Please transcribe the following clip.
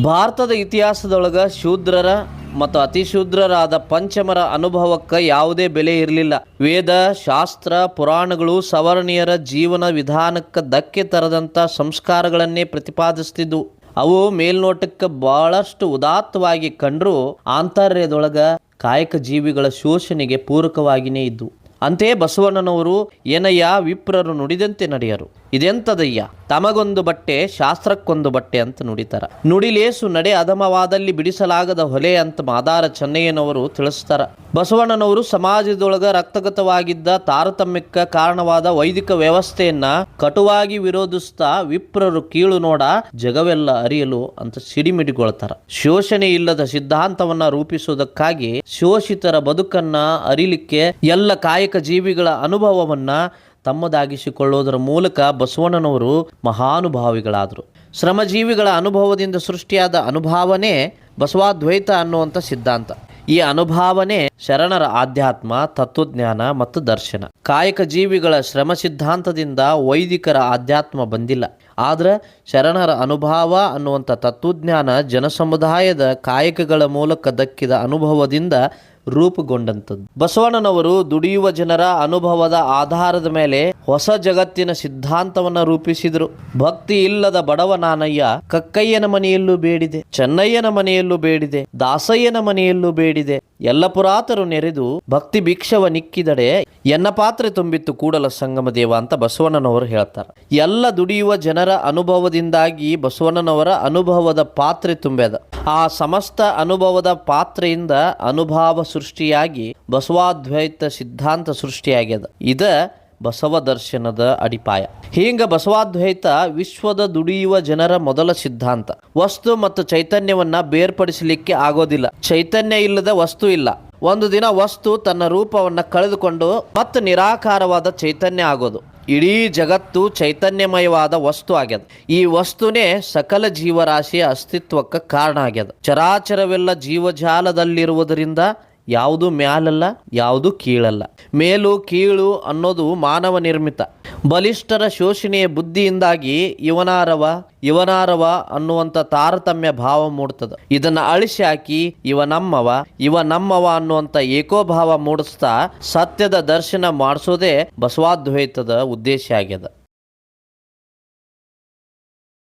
ಭಾರತದ ಇತಿಹಾಸದೊಳಗ ಶೂದ್ರರ ಮತ್ತು ಅತಿಶೂದ್ರರಾದ ಪಂಚಮರ ಅನುಭವಕ್ಕೆ ಯಾವುದೇ ಬೆಲೆ ಇರಲಿಲ್ಲ. ವೇದ, ಶಾಸ್ತ್ರ, ಪುರಾಣಗಳು ಸವರ್ಣೀಯರ ಜೀವನ ವಿಧಾನಕ್ಕೆ ಧಕ್ಕೆ ತರದಂಥ ಸಂಸ್ಕಾರಗಳನ್ನೇ ಪ್ರತಿಪಾದಿಸ್ತಿದ್ವು. ಅವು ಮೇಲ್ನೋಟಕ್ಕೆ ಬಹಳಷ್ಟು ಉದಾತ್ತವಾಗಿ ಕಂಡರೂ ಆಂತರ್ಯದೊಳಗ ಕಾಯಕ ಜೀವಿಗಳ ಶೋಷಣೆಗೆ ಪೂರಕವಾಗಿಯೇ ಇದ್ವು. ಅಂತೆಯೇ ಬಸವಣ್ಣನವರು, ಏನಯ್ಯ, ವಿಪ್ರರು ನುಡಿದಂತೆ ನಡೆಯರು. ಇದೆಂತದಯ್ಯ? ತಮಗೊಂದು ಬಟ್ಟೆ, ಶಾಸ್ತ್ರಕ್ಕೊಂದು ಬಟ್ಟೆ ಅಂತ ನುಡಿತಾರ. ನುಡಿಲೇಸು ನಡೆ ಅಧಮವಾದಲ್ಲಿ ಬಿಡಿಸಲಾಗದ ಹೊಲೆ ಅಂತ ಮಾದಾರ ಚೆನ್ನಯ್ಯನವರು ತಿಳಿಸ್ತಾರ. ಬಸವಣ್ಣನವರು ಸಮಾಜದೊಳಗ ರಕ್ತಗತವಾಗಿದ್ದ ತಾರತಮ್ಯಕ್ಕೆ ಕಾರಣವಾದ ವೈದಿಕ ವ್ಯವಸ್ಥೆಯನ್ನ ಕಟುವಾಗಿ ವಿರೋಧಿಸ್ತಾ ವಿಪ್ರರು ಕೀಳು ನೋಡ ಜಗವೆಲ್ಲ ಅರಿಯಲು ಅಂತ ಸಿಡಿಮಿಡಿಗೊಳ್ತಾರ. ಶೋಷಣೆ ಇಲ್ಲದ ಸಿದ್ಧಾಂತವನ್ನ ರೂಪಿಸುವುದಕ್ಕಾಗಿ ಶೋಷಿತರ ಬದುಕನ್ನ ಅರಿಲಿಕ್ಕೆ ಎಲ್ಲ ಕಾಯಕ ಜೀವಿಗಳ ಅನುಭವವನ್ನ ತಮ್ಮದಾಗಿಸಿಕೊಳ್ಳುವುದರ ಮೂಲಕ ಬಸವಣ್ಣನವರು ಮಹಾನುಭಾವಿಗಳಾದರು. ಶ್ರಮಜೀವಿಗಳ ಅನುಭವದಿಂದ ಸೃಷ್ಟಿಯಾದ ಅನುಭಾವನೆ ಬಸವಾದ್ವೈತ ಅನ್ನುವಂಥ ಸಿದ್ಧಾಂತ. ಈ ಅನುಭಾವನೆ ಶರಣರ ಆಧ್ಯಾತ್ಮ, ತತ್ವಜ್ಞಾನ ಮತ್ತು ದರ್ಶನ. ಕಾಯಕ ಜೀವಿಗಳ ಶ್ರಮ ಸಿದ್ಧಾಂತದಿಂದ ವೈದಿಕರ ಆಧ್ಯಾತ್ಮ ಬಂದಿಲ್ಲ. ಆದರೆ ಶರಣರ ಅನುಭವ ಅನ್ನುವಂಥ ತತ್ವಜ್ಞಾನ ಜನಸಮುದಾಯದ ಕಾಯಕಗಳ ಮೂಲಕ ದಕ್ಕಿದ ಅನುಭವದಿಂದ ರೂಪುಗೊಂಡಂಥದ್ದು. ಬಸವಣ್ಣನವರು ದುಡಿಯುವ ಜನರ ಅನುಭವದ ಆಧಾರದ ಮೇಲೆ ಹೊಸ ಜಗತ್ತಿನ ಸಿದ್ಧಾಂತವನ್ನ ರೂಪಿಸಿದರು. ಭಕ್ತಿ ಇಲ್ಲದ ಬಡವ ನಾನಯ್ಯ ಕಕ್ಕಯ್ಯನ ಮನೆಯಲ್ಲೂ ಬೇಡಿದೆ, ಚೆನ್ನಯ್ಯನ ಮನೆಯಲ್ಲೂ ಬೇಡಿದೆ, ದಾಸಯ್ಯನ ಮನೆಯಲ್ಲೂ ಬೇಡಿದೆ. ಎಲ್ಲ ಪುರಾತರು ನೆರೆದು ಭಕ್ತಿ ಭಿಕ್ಷವ ನಿಕ್ಕಿದಡೆ ಎನ್ನ ಪಾತ್ರೆ ತುಂಬಿತ್ತು ಕೂಡಲ ಸಂಗಮ ದೇವ ಅಂತ ಬಸವಣ್ಣನವರು ಹೇಳ್ತಾರೆ. ಎಲ್ಲ ದುಡಿಯುವ ಜನರ ಅನುಭವದಿಂದಾಗಿ ಬಸವಣ್ಣನವರ ಅನುಭವದ ಪಾತ್ರೆ ತುಂಬ್ಯದ. ಆ ಸಮಸ್ತ ಅನುಭವದ ಪಾತ್ರೆಯಿಂದ ಅನುಭವ ಸೃಷ್ಟಿಯಾಗಿ ಬಸವಾದ್ವೈತ ಸಿದ್ಧಾಂತ ಸೃಷ್ಟಿಯಾಗ್ಯದ. ಇದ ಬಸವ ದರ್ಶನದ ಅಡಿಪಾಯ. ಹೀಂಗ ಬಸವಾದ್ವೈತ ವಿಶ್ವದ ದುಡಿಯುವ ಜನರ ಮೊದಲ ಸಿದ್ಧಾಂತ. ವಸ್ತು ಮತ್ತು ಚೈತನ್ಯವನ್ನ ಬೇರ್ಪಡಿಸಲಿಕ್ಕೆ ಆಗೋದಿಲ್ಲ. ಚೈತನ್ಯ ಇಲ್ಲದ ವಸ್ತು ಇಲ್ಲ. ಒಂದು ದಿನ ವಸ್ತು ತನ್ನ ರೂಪವನ್ನು ಕಳೆದುಕೊಂಡು ಮತ್ತು ನಿರಾಕಾರವಾದ ಚೈತನ್ಯ ಆಗೋದು. ಇಡೀ ಜಗತ್ತು ಚೈತನ್ಯಮಯವಾದ ವಸ್ತು ಆಗ್ಯದ. ಈ ವಸ್ತುನೇ ಸಕಲ ಜೀವರಾಶಿಯ ಅಸ್ತಿತ್ವಕ್ಕೆ ಕಾರಣ ಆಗ್ಯದ. ಚರಾಚರವೆಲ್ಲ ಜೀವಜಾಲದಲ್ಲಿರುವುದರಿಂದ ಯಾವುದು ಮ್ಯಾಲಲ್ಲ, ಯಾವುದು ಕೀಳಲ್ಲ. ಮೇಲು, ಕೀಳು ಅನ್ನೋದು ಮಾನವ ನಿರ್ಮಿತ. ಬಲಿಷ್ಠರ ಶೋಷಣೆಯ ಬುದ್ಧಿಯಿಂದಾಗಿ ಇವನಾರವ ಇವನಾರವ ಅನ್ನುವಂಥ ತಾರತಮ್ಯ ಭಾವ ಮೂಡ್ತದ. ಇದನ್ನ ಅಳಿಸಿ ಹಾಕಿ ಇವ ನಮ್ಮವ ಇವ ನಮ್ಮವ ಅನ್ನುವಂಥ ಏಕೋಭಾವ ಮೂಡಿಸ್ತಾ ಸತ್ಯದ ದರ್ಶನ ಮಾಡಿಸೋದೇ ಬಸವಾದ್ವೈತದ ಉದ್ದೇಶ ಆಗ್ಯದ.